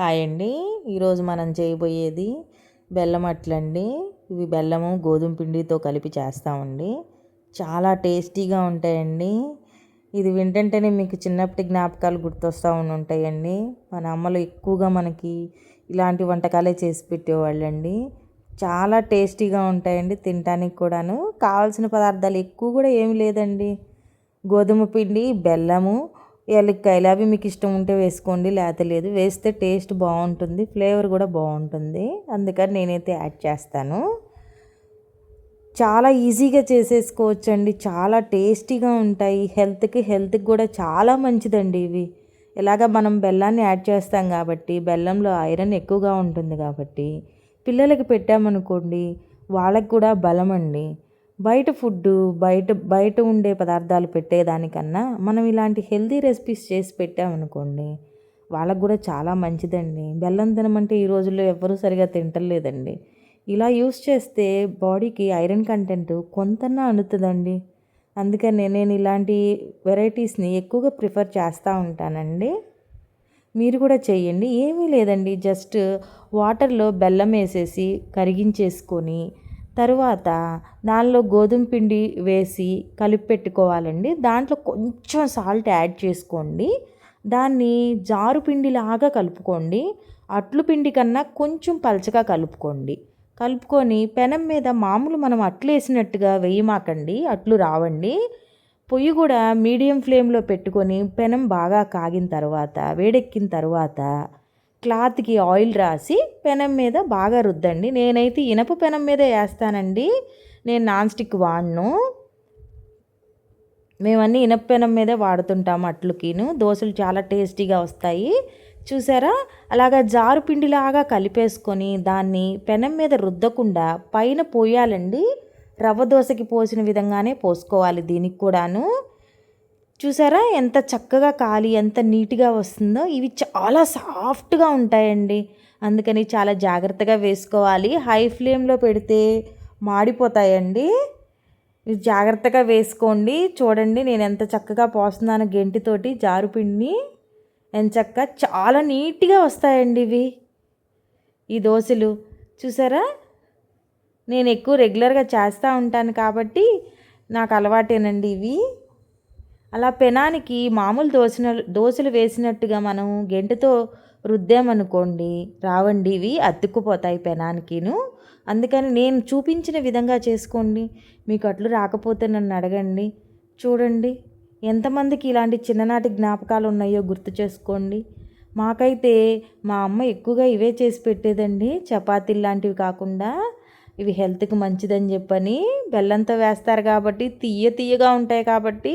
Hi అండి. ఈరోజు మనం చేయబోయేది బెల్లం అట్లండి. ఇవి బెల్లము గోధుమ పిండితో కలిపి చేస్తామండి. చాలా టేస్టీగా ఉంటాయండి. ఇది వింటంటేనే మీకు చిన్నప్పటి జ్ఞాపకాలు గుర్తొస్తూ ఉంటాయండి. మన అమ్మలు ఎక్కువగా మనకి ఇలాంటి వంటకాలే చేసి పెట్టేవాళ్ళండి. చాలా టేస్టీగా ఉంటాయండి తినడానికి కూడాను. కావాల్సిన పదార్థాలు ఎక్కువ కూడా ఏమి లేదండి. గోధుమ పిండి బెల్లము ఏలక్కాయలు అవి మీకు ఇష్టం ఉంటే వేసుకోండి లేకపోతే లేదు. వేస్తే టేస్ట్ బాగుంటుంది ఫ్లేవర్ కూడా బాగుంటుంది. అందుకని నేనైతే యాడ్ చేస్తాను. చాలా ఈజీగా చేసేసుకోవచ్చండి. చాలా టేస్టీగా ఉంటాయి. హెల్త్కి హెల్త్కి కూడా చాలా మంచిదండి ఇవి. ఇలాగ మనం బెల్లాన్ని యాడ్ చేస్తాం కాబట్టి బెల్లంలో ఐరన్ ఎక్కువగా ఉంటుంది కాబట్టి పిల్లలకి పెట్టామనుకోండి వాళ్ళకి కూడా బలం అండి బయట ఫుడ్డు బయట బయట ఉండే పదార్థాలు పెట్టేదానికన్నా మనం ఇలాంటి హెల్తీ రెసిపీస్ చేసి పెట్టామనుకోండి వాళ్ళకు కూడా చాలా మంచిదండి. బెల్లం తినమంటే ఈ రోజుల్లో ఎవ్వరూ సరిగా తింటలేదండి. ఇలా యూస్ చేస్తే బాడీకి ఐరన్ కంటెంట్ కొంతనా అందుతుందండి అందుకనే నేను ఇలాంటి వెరైటీస్ని ఎక్కువగా ప్రిఫర్ చేస్తూ ఉంటానండి. మీరు కూడా చేయండి. ఏమీ లేదండి. జస్ట్ వాటర్లో బెల్లం వేసేసి కరిగించేసుకొని తరువాత దానిలో గోధుమ పిండి వేసి కలిపి పెట్టుకోవాలండి దాంట్లో కొంచెం సాల్ట్ యాడ్ చేసుకోండి. దాన్ని జారు పిండిలాగా కలుపుకోండి. అట్లు పిండి కన్నా కొంచెం పలచగా కలుపుకోండి. కలుపుకొని పెనం మీద మామూలు మనం అట్లు వేసినట్టుగా వేయమాకండి. అట్లు రావండి. పొయ్యి కూడా మీడియం ఫ్లేమ్లో పెట్టుకొని పెనం బాగా కాగిన తర్వాత వేడెక్కిన తర్వాత క్లాత్కి ఆయిల్ రాసి పెనం మీద బాగా రుద్దండి. నేనైతే ఇనప పెనం మీద వేస్తానండి. నేను నాన్ స్టిక్ వాడను. మేమన్నీ ఇనప పెనం మీదే వాడుతుంటాము అట్లుకిను. దోశలు చాలా టేస్టీగా వస్తాయి. చూసారా? అలాగా జారు పిండిలాగా కలిపేసుకొని దాన్ని పెనం మీద రుద్దకుండా పైన పోయాలండి. రవ్వ దోశకి పోసిన విధంగానే పోసుకోవాలి దీనికి కూడాను. చూసారా? ఎంత చక్కగా కాలి ఎంత నీట్గా వస్తుందో. ఇవి చాలా సాఫ్ట్గా ఉంటాయండి. అందుకని చాలా జాగ్రత్తగా వేసుకోవాలి. హై ఫ్లేమ్లో పెడితే మాడిపోతాయండి. జాగ్రత్తగా వేసుకోండి. చూడండి నేను ఎంత చక్కగా పోస్తున్నాను గెంటితోటి జారుపిండిని ఎంత చక్క చాలా నీట్గా వస్తాయండి ఇవి. ఈ దోశలు చూసారా? నేను ఎక్కువ రెగ్యులర్గా చేస్తూ ఉంటాను కాబట్టి నాకు అలవాటేనండి ఇవి. అలా పెనానికి మామూలు దోసిన దోశలు వేసినట్టుగా మనం గెంటతో రుద్దామనుకోండి రావండి ఇవి అతుక్కుపోతాయి పెనానికిను. అందుకని నేను చూపించిన విధంగా చేసుకోండి. మీకు అట్లు రాకపోతే నన్ను అడగండి. చూడండి ఎంతమందికి ఇలాంటి చిన్ననాటి జ్ఞాపకాలు ఉన్నాయో గుర్తు చేసుకోండి. మాకైతే మా అమ్మ ఎక్కువగా ఇవే చేసి పెట్టేదండి. చపాతీలు లాంటివి కాకుండా ఇవి హెల్త్కి మంచిదని చెప్పని బెల్లంతో వేస్తారు కాబట్టి తీయ తీయగా ఉంటాయి కాబట్టి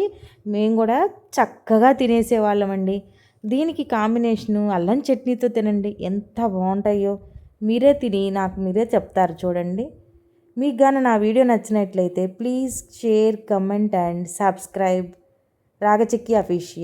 మేము కూడా చక్కగా తినేసేవాళ్ళమండి. దీనికి కాంబినేషను అల్లం చట్నీతో తినండి. ఎంత బాగుంటాయో మీరే తిని నాకు మీరే చెప్తారు చూడండి. మీకు గాను నా వీడియో నచ్చినట్లయితే please share comment and subscribe. Ragachakki official.